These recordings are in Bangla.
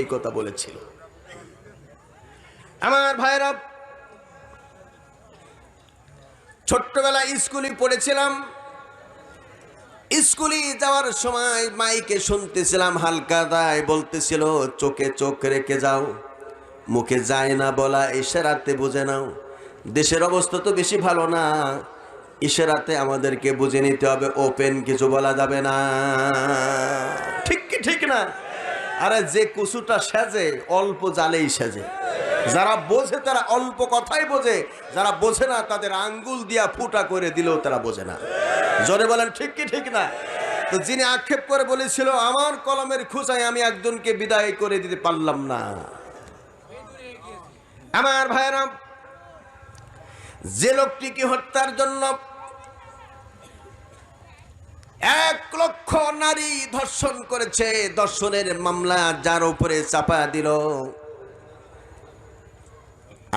এই কথা বলেছিল। আমার ভাইরা ছোট্টবেলা স্কুলে পড়েছিলাম। স্কুলে যাওয়ার সময় মাইকে শুনতেছিলাম, হালকা দায় বলতেছিল, চোখে চোখ রেখে যাও, মুখে যায় না বলা, ইশারাতে বুঝে নাও। দেশের অবস্থা তো বেশি ভালো না, ইশারাতে আমাদেরকে বুঝে নিতে হবে, ওপেন কিছু বলা যাবে না। ঠিক কি, ঠিক না? আরে যে কুসুটা সেজে, অল্প জালেই সেজে। যারা বোঝে তারা অল্প কথাই বোঝে। যারা বোঝে না, তাদের আঙ্গুল দিয়া ফুটা করে দিলেও তারা বোঝে না। জোরে বলেন, ঠিক কি, ঠিক না? তো যিনি আক্ষেপ করে বলেছিল, আমার কলমের খুঁচায় আমি একজনকে বিদায় করে দিতে পারলাম না। আমার ভাইরা যে লোকটিকে হত্যার জন্য এক লক্ষ নারী ধর্ষণ করেছে। ধর্ষণের মামলা যার উপরে চাপা দিল।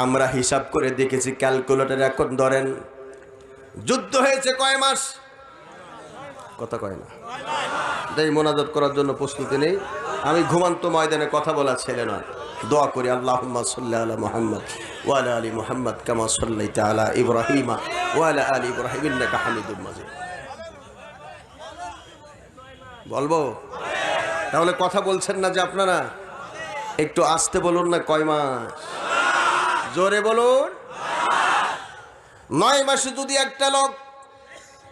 আমরা হিসাব করে দেখেছি, ক্যালকুলেটর এখন ধরেন, যুদ্ধ হয়েছে কয় মাস? কথা কয় না। তাই মোনাজাত করার জন্য প্রস্তুতি নেই। আমি ঘুমান্ত ময়দানে কথা বলা ছেলে নয়। দোয়া করি আল্লাহ সাল্লাহ মোহাম্মদ ওয়ালা আলী মোহাম্মদ কামা সাল্লাই তালা ইব্রাহিমা ওয়ালা আলী ইব্রাহিম ইন্নাকা হামিদুল মাজিদ। বলব? তাহলে কথা বলছেন না যে আপনারা? একটু আসতে বলুন না কয় মাস? জোরে বলুন। নয় মাসে যদি একটা লোক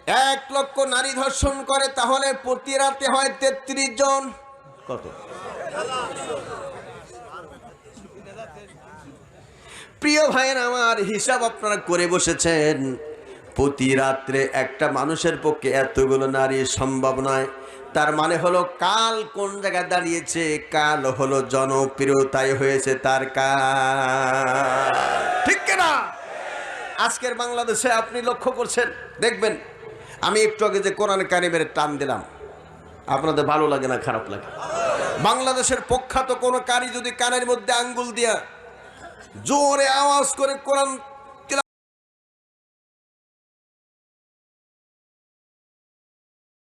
এক লক্ষ নারী ধর্ষণ করে, তাহলে প্রতি রাতে হয় তেত্রিশ জন। কত? প্রিয় ভাইয়ের, আমার হিসাব আপনারা করে বসেছেন। প্রতি রাত্রে একটা মানুষের পক্ষে এতগুলো নারী সম্ভব নয়। তার মানে হলো কাল কোন জায়গায় দাঁড়িয়েছে? কাল হলো জনপ্রিয়তায় হয়েছে তার কাল। ঠিক না আজকের বাংলাদেশে আপনি লক্ষ্য করছেন? দেখবেন, আমি একটু আগে যে কোরআন কারিমের টান দিলাম। আপনাদের ভালো লাগে না, খারাপ লাগে? বাংলাদেশের প্রখ্যাত কোনো কারি যদি কানের মধ্যে আঙ্গুল দিয়া জোরে আওয়াজ করে কোরআন